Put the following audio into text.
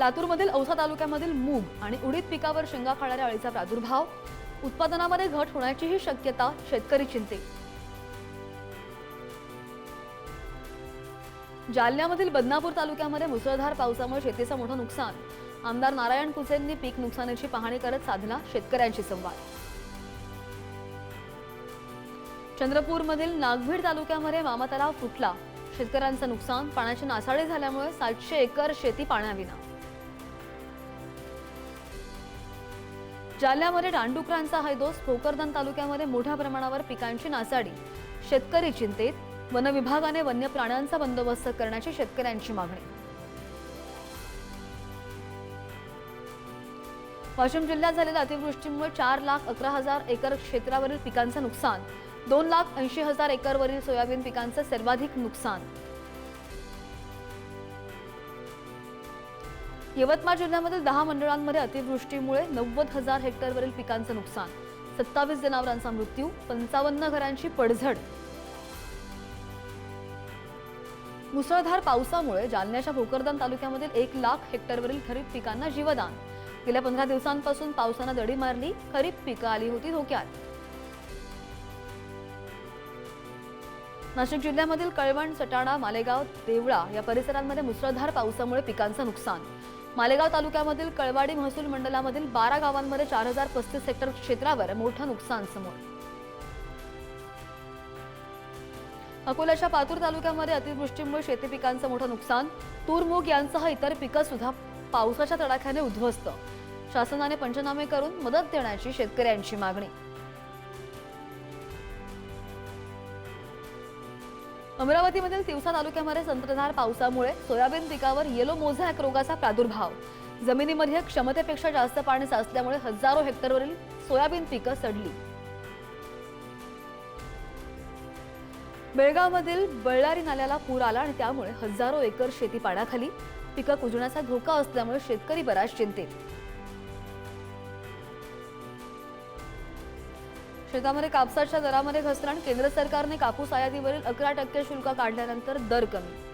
लातूरमधील औसा तालुक्यामधील मूग आणि उडीद पिकावर शेंगा खाणाऱ्या अळीचा प्रादुर्भाव उत्पादनामध्ये घट होण्याचीही शक्यता शेतकरी चिंते. जालन्यामधील बदनापूर तालुक्यामध्ये मुसळधार पावसामुळे शेतीचं मोठं नुकसान. आमदार नारायण कुसेंनी पीक नुकसानीची पाहणी करत साधला शेतकऱ्यांशी संवाद. चंद्रपूरमधील नागभीड तालुक्यामध्ये मामा तलाव फुटला. शेतकऱ्यांचं नुकसान पाण्याची नासाडी झाल्यामुळे सातशे एकर शेती पाण्याविना. जालन्यामध्ये डांडुकरांचा हैदोस भोकरदन तालुक्यामध्ये मोठ्या प्रमाणावर पिकांची नासाडी. शेतकरी चिंतेत वनविभागाने वन्य प्राण्यांचा बंदोबस्त करण्याची शेतकऱ्यांची मागणी. वाशिम जिल्ह्यात झालेल्या अतिवृष्टीमुळे चार लाख अकरा हजार एकर क्षेत्रावरील पिकांचं नुकसान दोन लाख ऐंशी हजार एकरवरील सोयाबीन पिकांचं सर्वाधिक नुकसान. यवतमाळ जिल्ह्यामधील दहा मंडळांमध्ये अतिवृष्टीमुळे नव्वद हजार हेक्टरवरील पिकांचं नुकसान. सत्तावीस जनावरांचा मृत्यू पंचावन्न घरांची पडझड. मुसळधार पावसामुळे जालन्याच्या भोकरदन तालुक्यामधील एक लाख हेक्टरवरील खरीप पिकांना जीवदान. गेल्या पंधरा दिवसांपासून पावसानं दडी मारली खरीप पिकं आली होती धोक्यात. नाशिक जिल्ह्यामधील कळवण सटाणा मालेगाव देवळा या परिसरांमध्ये मुसळधार पावसामुळे पिकांचं नुकसान. मालेगाव तालुक्यामधील कळवाडी महसूल मंडळामधील बारा गावांमध्ये चार हजार पस्तीस हेक्टर क्षेत्रावर मोठं नुकसान समोर. अकोल्याच्या पातूर तालुक्यामध्ये अतिवृष्टीमुळे शेती पिकांचं मोठं नुकसान. तूर मूग यांसह इतर पिकं सुद्धा पावसाच्या तडाख्याने उद्ध्वस्त शासनाने पंचनामे करून मदत देण्याची शेतकऱ्यांची मागणी. अमरावतीमधील तिवसा तालुक्यामध्ये संततधार पावसामुळे सोयाबीन पिकावर येलो मोझॅक रोगाचा प्रादुर्भाव. जमिनीमध्ये क्षमतेपेक्षा जास्त पाणी साचल्यामुळे हजारो हेक्टरवरील सोयाबीन पिकं सडली. बेळगावमधील बळ्ळारी नाल्याला पूर आला आणि त्यामुळे हजारो एकर शेती पाण्याखाली पिकं कुजण्याचा धोका असल्यामुळे शेतकरी बराच चिंतेत. शेतामध्ये कापसाच्या दरामध्ये घसरण केंद्र सरकारने कापूस आयातीवरील अकरा टक्के शुल्क काढल्यानंतर दर कमी.